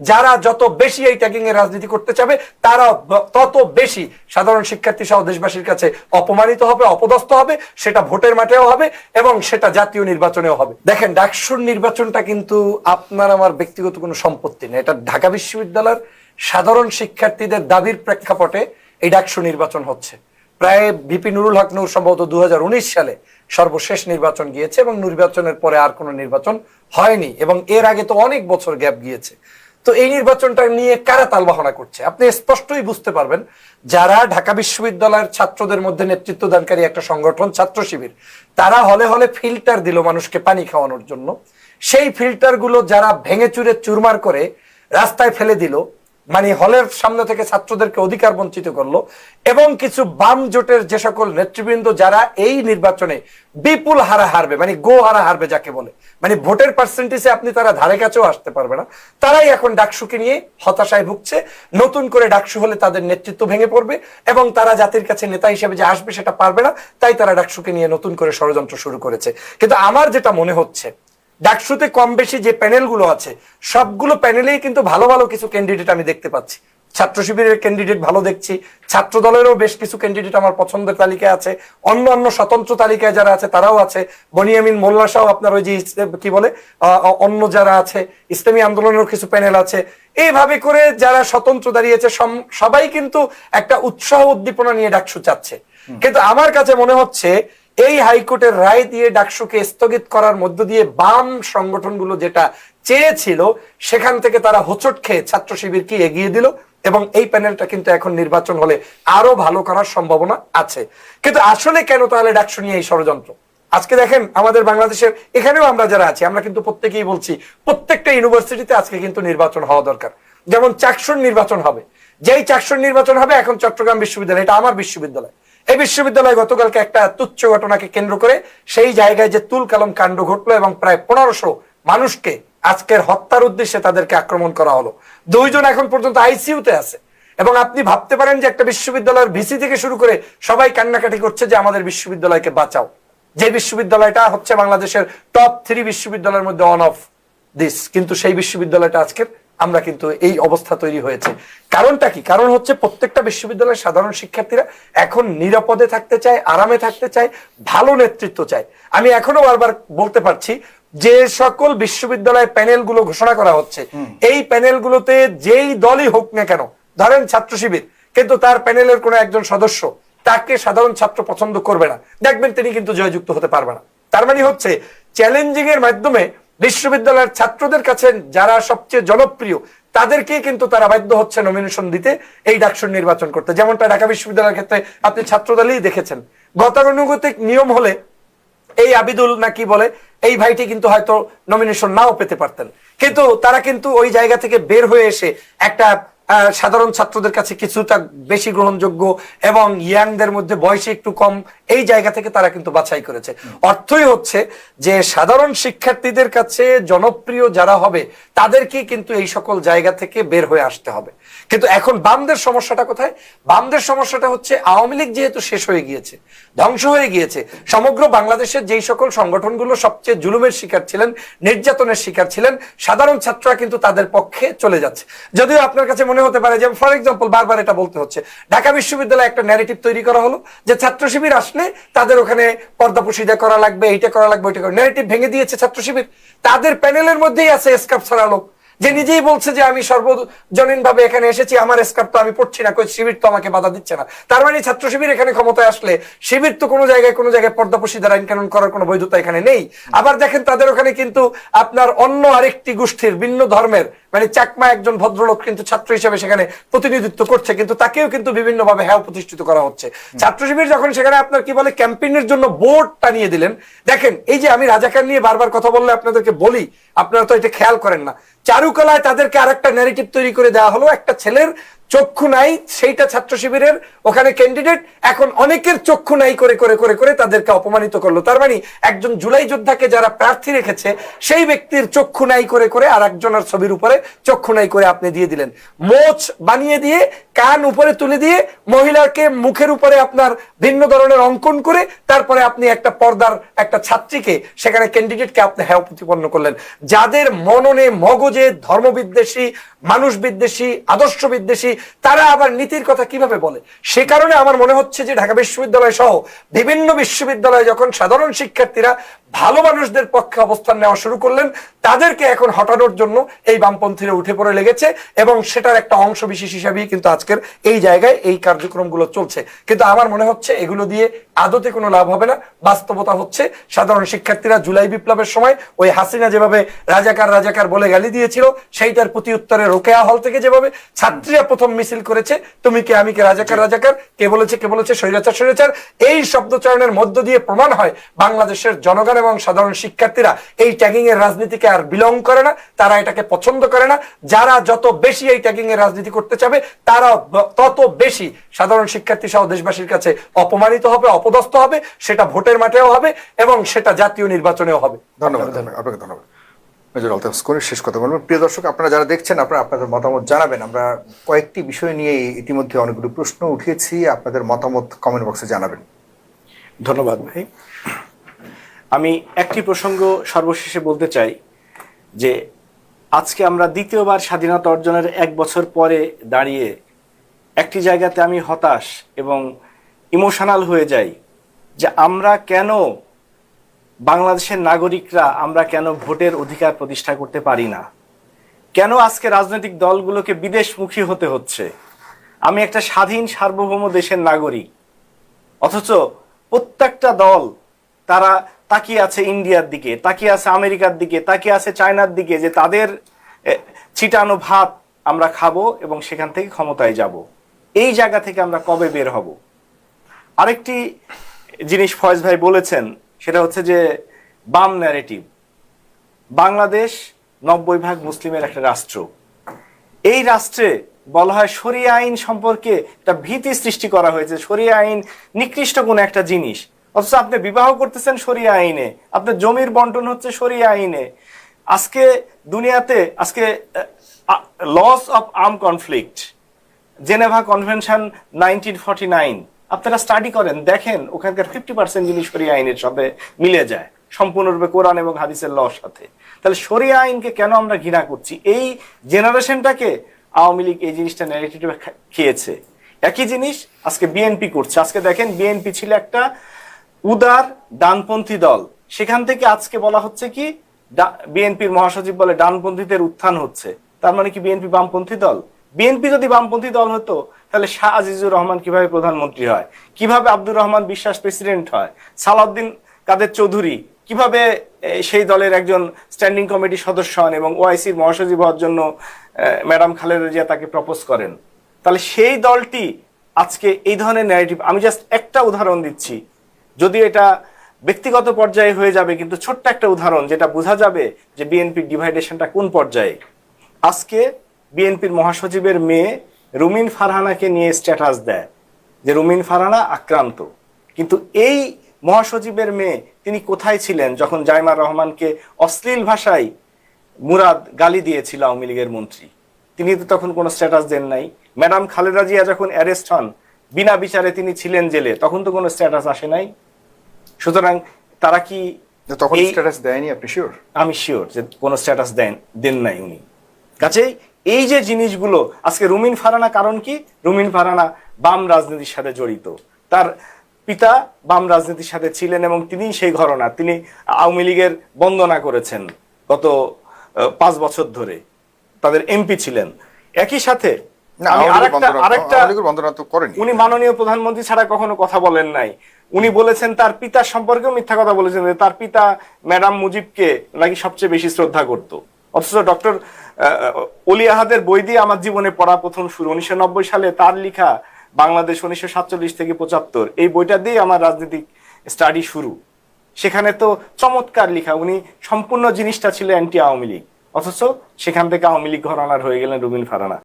যারা যত বেশি এই ট্যাগিং এর রাজনীতি করতে চাবে তারা তত বেশি সাধারণ শিক্ষার্থী সহ দেশবাসীর কাছে অপমানিত হবে, অপদস্থ হবে, সেটা ভোটের মাঠেও হবে এবং সেটা জাতীয় নির্বাচনেও হবে। দেখেন, ডাকসুর নির্বাচনটা কিন্তু আপনার আমার ব্যক্তিগত কোনো সম্পত্তি নেই। এটা ঢাকা বিশ্ববিদ্যালয়ের সাধারণ শিক্ষার্থীদের দাবির প্রেক্ষাপটে এই ডাকসু নির্বাচন হচ্ছে। প্রায় বিপি নুরুল হক নূর সম্ভবত দু হাজার উনিশ সালে সর্বশেষ নির্বাচন গিয়েছে এবং নির্বাচনের পরে আর কোনো নির্বাচন হয়নি এবং এর আগে তো অনেক বছর গ্যাপ গিয়েছে। তো এই নির্বাচনটা নিয়ে কারা তালবাহনা করছে? আপনি স্পষ্টই বুঝতে পারবেন, যারা ঢাকা বিশ্ববিদ্যালয়ের ছাত্রদের মধ্যে নেতৃত্ব দানকারী একটা সংগঠন, ছাত্র শিবির, তারা হলে হলে ফিল্টার দিল মানুষকে পানি খাওয়ানোর জন্য। সেই ফিল্টারগুলো যারা ভেঙে চুরে চুরমার করে রাস্তায় ফেলে দিল মানে হলের সামনে থেকে ছাত্রদেরকে অধিকার বঞ্চিত করল, এবং কিছু বাম জোটের যে সকল নেতৃবৃন্দ যারা এই নির্বাচনে বিপুল হারা হারবে মানে গো হারা হারবে যাকে বলে মানে ভোটের পার্সেন্টেজে আপনি তারা ধারে কাছেও আসতে পারবে না, তারাই এখন ডাকসুকে নিয়ে হতাশায় ভুগছে, নতুন করে ডাকসু হলে তাদের নেতৃত্ব ভেঙে পড়বে, এবং তারা জাতির কাছে নেতা হিসেবে যে আসবে সেটা পারবে না, তাই তারা ডাকসুকে নিয়ে নতুন করে ষড়যন্ত্র শুরু করেছে। কিন্তু আমার যেটা মনে হচ্ছে ডাকসুতে কম বেশি যে প্যানেলগুলো আছে সবগুলো প্যানেলেই কিন্তু ভালো ভালো কিছু ক্যান্ডিডেট আমি দেখতে পাচ্ছি। ছাত্র শিবিরের ক্যান্ডিডেট ভালো দেখছি ছাত্র দলেরও বেশ কিছু ক্যান্ডিডেট আমার পছন্দের তালিকায় আছে অন্য অন্য স্বতন্ত্র তালিকায় যারা আছে তারাও আছে। বনিয়ামিন মোল্লা শাহ আপনার ওই যে কি বলে অন্য যারা আছে ইসলামী আন্দোলনেরও কিছু প্যানেল আছে। এইভাবে করে যারা স্বতন্ত্র দাঁড়িয়েছে সবাই কিন্তু একটা উৎসাহ উদ্দীপনা নিয়ে ডাকসু চাচ্ছে। কিন্তু আমার কাছে মনে হচ্ছে এই হাইকোর্টের রায় দিয়ে ডাকসুকে স্থগিত করার মধ্য দিয়ে বাম সংগঠনগুলো যেটা চেয়েছিল, সেখান থেকে তারা হোঁচট খেয়ে ছাত্র শিবিরকে এগিয়ে দিল এবং এই প্যানেলটা কিন্তু এখন নির্বাচন হলে আরও ভালো করার সম্ভাবনা আছে। কিন্তু আসলে কেন তাহলে ডাকসু নিয়ে এই ষড়যন্ত্র? আজকে দেখেন আমাদের বাংলাদেশের, এখানেও আমরা যারা আছি, আমরা কিন্তু প্রত্যেকেই বলছি, প্রত্যেকটা ইউনিভার্সিটিতে আজকে কিন্তু নির্বাচন হওয়া দরকার। যেমন চাকসুর নির্বাচন হবে। যেই চাকসুর নির্বাচন হবে, এখন চট্টগ্রাম বিশ্ববিদ্যালয়, এটা আমার বিশ্ববিদ্যালয়। এই বিশ্ববিদ্যালয় গতকালকে একটা তুচ্ছ ঘটনাকে কেন্দ্র করে সেই জায়গায় যে তুল কালাম কাণ্ড ঘটলো এবং প্রায় পনেরোশো মানুষকে আজকের হত্যার উদ্দেশ্যে তাদেরকে আক্রমণ করা হলো। দুইজন এখন পর্যন্ত আইসিইউতে আছে। এবং আপনি ভাবতে পারেন যে একটা বিশ্ববিদ্যালয়ের ভিসি থেকে শুরু করে সবাই কান্নাকাটি করছে যে আমাদের বিশ্ববিদ্যালয়কে বাঁচাও। যে বিশ্ববিদ্যালয়টা হচ্ছে বাংলাদেশের টপ থ্রি বিশ্ববিদ্যালয়ের মধ্যে অন অফ দিস কিন্তু সেই বিশ্ববিদ্যালয়টা আজকের আমরা কিন্তু এই অবস্থা তৈরি হয়েছে। কারণটা কি? কারণ হচ্ছে প্রত্যেকটা বিশ্ববিদ্যালয়ের সাধারণ শিক্ষার্থীরা এখন নিরাপদে থাকতে চায় আরামে থাকতে চায় ভালো নেতৃত্ব চায়। আমি এখনও বারবার বলতে পারছি যে সকল বিশ্ববিদ্যালয় প্যানেলগুলো ঘোষণা করা হচ্ছে এই প্যানেলগুলোতে যেই দলই হোক না কেন ধরেন ছাত্র শিবির কিন্তু তার প্যানেলের কোনো একজন সদস্য তাকে সাধারণ ছাত্র পছন্দ করবে না। দেখবেন তিনি কিন্তু জয়যুক্ত হতে পারবে না। তার মানে হচ্ছে চ্যালেঞ্জিং এর মাধ্যমে বিশ্ববিদ্যালয়ের ছাত্রদের কাছে যারা সবচেয়ে জনপ্রিয় তাদেরকে কিন্তু তারা বাধ্য হচ্ছে নমিনেশন দিতে, এই ডাকসুর নির্বাচন করতে। যেমনটা ঢাকা বিশ্ববিদ্যালয়ের ক্ষেত্রে আপনি ছাত্রদলই দেখেছেন। গতানুগতিক নিয়ম হলে এই আবিদুল নাকি বলে, এই ভাইটি কিন্তু হয়তো নমিনেশন নাও পেতে পারতেন। কিন্তু তারা কিন্তু ওই জায়গা থেকে বের হয়ে এসে একটা সাধারণ ছাত্রদের কাছে কিছুটা বেশি গ্রহণযোগ্য এবং ইয়াংদের মধ্যে বয়সে একটু কম, এই জায়গা থেকে তারা কিন্তু বাছাই করেছে। অর্থই হচ্ছে যে সাধারণ শিক্ষার্থীদের কাছে জনপ্রিয় যারা হবে তাদেরকে কিন্তু এই সকল জায়গা থেকে বের হয়ে আসতে হবে। কিন্তু এখন বামদের সমস্যাটা কোথায়? বামদের সমস্যাটা হচ্ছে আওয়ামী লীগ যেহেতু শেষ হয়ে গিয়েছে, ধ্বংস হয়ে গিয়েছে, সমগ্র বাংলাদেশের যেই সকল সংগঠনগুলো সবচেয়ে জুলুমের শিকার ছিলেন, নির্যাতনের শিকার ছিলেন, সাধারণ ছাত্ররা কিন্তু তাদের পক্ষে চলে যাচ্ছে। যদিও আপনার কাছে মনে হতে পারে যে, ফর এক্সাম্পল বারবার এটা বলতে হচ্ছে। ঢাকা বিশ্ববিদ্যালয়ে একটা ন্যারেটিভ তৈরি করা হলো যে ছাত্র শিবির আসলে তাদের ওখানে পর্দা পুশিদা করা লাগবে, এইটা করা লাগবে, ওইটা করা ন্যারেটিভ ভেঙে দিয়েছে ছাত্র শিবির তাদের প্যানেলের মধ্যেই আছে স্কার্ফ ছাড়া লোক। যে নিজেই বলছে যে আমি সর্বজনীন ভাবে এখানে এসেছি, আমার স্কার তো আমি পড়ছি না, কই শিবির তো আমাকে বাধা দিচ্ছে না। তার মানে ছাত্র শিবির এখানে ক্ষমতায় আসলে শিবির তো কোনো জায়গায় কোনো জায়গায় পর্দাপসিদার আইন কানুন করার কোনো বৈধতা এখানে নেই। আবার দেখেন তাদের ওখানে কিন্তু আপনার অন্য আরেকটি গোষ্ঠীর ভিন্ন ধর্মের মানে চাকমা একজন ভদ্রলোক কিন্তু ছাত্র হিসেবে সেখানে প্রতিনিধিত্ব করছে কিন্তু তাকেও কিন্তু বিভিন্ন ভাবে হ্যাঁ প্রতিষ্ঠিত করা হচ্ছে। ছাত্র শিবির যখন সেখানে আপনার কি বলে ক্যাম্পেইনের জন্য বোর্ড টানিয়ে দিলেন দেখেন এই যে আমি রাজাকার নিয়ে বারবার কথা বললে আপনাদেরকে বলি আপনারা তো এটা খেয়াল করেন না। চারুকলায় তাদেরকে আরেকটা ন্যারেটিভ তৈরি করে দেওয়া হলো একটা ছেলের চক্ষু নাই, সেইটা ছাত্র শিবিরের ওখানে ক্যান্ডিডেট এখন অনেকের চক্ষু নাই করে করে করে করে তাদেরকে অপমানিত করল। তার মানে একজন জুলাই যোদ্ধাকে যারা প্রার্থী রেখেছে, সেই ব্যক্তির চক্ষু নাই করে করে আর একজনের ছবির উপরে চক্ষু নাই করে আপনি দিয়ে দিলেন। মোচ বানিয়ে দিয়ে, কান উপরে তুলে দিয়ে মহিলাকে মুখের উপরে আপনার ভিন্ন ধরনের অঙ্কন করে তারপরে আপনি একটা পর্দার একটা ছাত্রীকে, সেখানে ক্যান্ডিডেটকে আপনি হ্যাঁ প্রতিপন্ন করলেন। যাদের মননে মগজে ধর্মবিদ্বেষী মানুষ বিদ্বেষী আদর্শ বিদ্বেষী তারা আবার নীতির কথা কীভাবে বলে? সে কারণে আমার মনে হচ্ছে যে ঢাকা বিশ্ববিদ্যালয় সহ বিভিন্ন বিশ্ববিদ্যালয়ে যখন সাধারণ শিক্ষার্থীরা ভালো মানুষদের পক্ষে অবস্থান নেওয়া শুরু করলেন। তাদেরকে এখন হটানোর জন্য এই বামপন্থীরা উঠে পড়ে লেগেছে এবং সেটার একটা অংশ বিশেষ হিসাবেই কিন্তু আজকের এই জায়গায় এই কার্যক্রমগুলো চলছে। কিন্তু আমার মনে হচ্ছে এগুলো দিয়ে আদতে কোনো লাভ হবে না। বাস্তবতা হচ্ছে সাধারণ শিক্ষার্থীরা জুলাই বিপ্লবের সময় ওই হাসিনা যেভাবে রাজাকার রাজাকার বলে গালি দিয়েছিল, সেইটার প্রতি উত্তরে রোকেয়া হল থেকে যেভাবে ছাত্রীরা প্রথম মিছিল করেছে, তুমি কে? আমি কে? রাজাকার রাজাকার? কে বলেছে? কে বলেছে? স্বৈরাচার স্বৈরাচার? এই শব্দচয়নের মধ্য দিয়ে প্রমাণ হয় বাংলাদেশের জনগণ এবং সাধারণ শিক্ষার্থীরা এই ট্যাগিং এর রাজনীতিকে আর বিলং করে না তারা এটাকে পছন্দ করে না। যারা যত বেশি এই ট্যাগিং এর রাজনীতি করতে চাবে তারা তত বেশি সাধারণ শিক্ষার্থী সহ দেশবাসীর কাছে অপমানিত হবে অপদস্থ হবে সেটা ভোটের মাঠেও হবে এবং সেটা জাতীয় নির্বাচনেও হবে। ধন্যবাদ আপনাকে ধন্যবাদ। মেজর আলতাফ স্কোরের শেষ কথা বলবেন প্রিয় দর্শক আপনারা যারা দেখছেন আপনারা আপনাদের মতামত জানাবেন। আমরা কয়েকটি বিষয় নিয়ে ইতিমধ্যে অনেকগুলো প্রশ্ন উঠিয়েছি আপনাদের মতামত কমেন্ট বক্সে জানাবেন। ধন্যবাদ ভাই। আমি একটি প্রসঙ্গ সর্বশেষে বলতে চাই যে আজকে আমরা দ্বিতীয়বার স্বাধীনতা অর্জনের এক বছর পরে দাঁড়িয়ে একটি জায়গাতে আমি হতাশ এবং ইমোশনাল হয়ে যাই যে আমরা কেন বাংলাদেশের নাগরিকরা আমরা কেন ভোটের অধিকার প্রতিষ্ঠা করতে পারি না? কেন আজকে রাজনৈতিক দলগুলোকে বিদেশমুখী হতে হচ্ছে? আমি একটা স্বাধীন সার্বভৌম দেশের নাগরিক, অথচ প্রত্যেকটা দল তারা তাকিয়ে আছে ইন্ডিয়ার দিকে, তাকিয়ে আছে আমেরিকার দিকে, তাকিয়ে আছে চায়নার দিকে যে তাদের ছিটানো ভাত আমরা খাব এবং সেখান থেকে ক্ষমতায় যাব। এই জায়গা থেকে আমরা কবে বের হব? আরেকটি জিনিস ফয়েজ ভাই বলেছেন, সেটা হচ্ছে যে বাম ন্যারেটিভ বাংলাদেশ নব্বই ভাগ মুসলিমের একটা রাষ্ট্র। এই রাষ্ট্রে বলা হয় শরিয়া আইন সম্পর্কে একটা ভীতি সৃষ্টি করা হয়েছে। শরিয়া আইন নিকৃষ্ট কোন একটা জিনিস। অথচ আপনি বিবাহ করতেছেন সরিয়া আইনে। আপনার জমির বন্টন হচ্ছে সরিয়া আইনে। আজকে দুনিয়াতে, আজকে laws of armed conflict Geneva convention nineteen forty nine আপনারা স্টাডি করেন, দেখেন, ওখানকার ফিফটি পার্সেন্ট জিনিস সরিয়া আইনের সাথে মিলে যায়, সম্পূর্ণরূপে কোরআন এবং হাদিসের লর সাথে। তাহলে সরিয়া আইনকে কেন আমরা ঘৃণা করছি? এই জেনারেশনটাকে আওয়ামী লীগ এই জিনিসটা ন্যারেটিভে খেয়েছে। একই জিনিস আজকে বিএনপি করছে। আজকে দেখেন বিএনপি ছিল একটা উদার ডানপন্থী দল। সেখান থেকে আজকে বলা হচ্ছে কি বিএনপির মহাসচিব বলে ডানপন্থীদের উত্থান হচ্ছে। তার মানে কি বিএনপি বামপন্থী দল? বিএনপি যদি বামপন্থী দল হতো, তাহলে শাহ আজিজুর রহমান কীভাবে প্রধানমন্ত্রী হয়? কীভাবে আব্দুর রহমান বিশ্বাস প্রেসিডেন্ট হয়? সালাউদ্দিন কাদের চৌধুরী কীভাবে সেই দলের একজন স্ট্যান্ডিং কমিটি সদস্য হন এবং ওআইসির মহাসচিব হওয়ার জন্য ম্যাডাম খালেদা জিয়া তাকে প্রপোজ করেন? তাহলে সেই দলটি আজকে এই ধরনের ন্যারেটিভ আমি জাস্ট একটা উদাহরণ দিচ্ছি। যদি এটা ব্যক্তিগত পর্যায়ে হয়ে যাবে, কিন্তু ছোট্ট একটা উদাহরণ যেটা বোঝা যাবে যে বিএনপির ডিভাইডেশনটা কোন পর্যায়ে। আজকে বিএনপির মহাসচিবের মেয়ে রুমিন ফারহানাকে নিয়ে স্ট্যাটাস দেয় যে রুমিন ফারহানা আক্রান্ত। কিন্তু এই মহাসচিবের মেয়ে তিনি কোথায় ছিলেন যখন জাইমা রহমানকে অশ্লীল ভাষায় মুরাদ গালি দিয়েছিল আওয়ামী লীগের মন্ত্রী? তিনি তো তখন কোনো স্ট্যাটাস দেন নাই। ম্যাডাম খালেদা জিয়া যখন অ্যারেস্ট হন, বিনা বিচারে তিনি ছিলেন জেলে, তখন তো কোনো স্ট্যাটাস আসে নাই। সুতরাং তারা কি তখন স্ট্যাটাস দেয়নি আপনি শিওর আমি শিওর যে কোনো স্ট্যাটাস দেন দেন নাই উনি। কাজেই এই যে জিনিসগুলো আজকে রুমিন ফারানা কারণ কি? রুমিন ফারানা বাম রাজনীতির সাথে জড়িত। তার পিতা বাম রাজনীতির সাথে ছিলেন এবং তিনি সেই ঘটনা তিনি আওয়ামী লীগের বন্দনা করেছেন গত পাঁচ বছর ধরে। তাদের এমপি ছিলেন। একই সাথে আরেকটা উনি মাননীয় প্রধানমন্ত্রী ছাড়া কখনো কথা বলেন নাই। উনি বলেছেন তার পিতার সম্পর্কেও মিথ্যা কথা বলেছেন যে তার পিতা ম্যাডাম মুজিবকে নাকি সবচেয়ে বেশি শ্রদ্ধা করত। অথচ ডক্টর অলি আহাদের বই দিয়ে আমার জীবনে পড়া প্রথম শুরু উনিশশো নব্বই সালে তার লেখা বাংলাদেশ উনিশশো সাতচল্লিশ থেকে পঁচাত্তর। এই বইটা দিয়ে আমার রাজনৈতিক স্টাডি শুরু। সেখানে তো চমৎকার লেখা, উনি সম্পূর্ণ জিনিসটা ছিল অ্যান্টি আওয়ামী লীগ। অথচ সেখান থেকে আওয়ামী লীগ ঘরানার হয়ে গেলেন রুবিন ফারানা।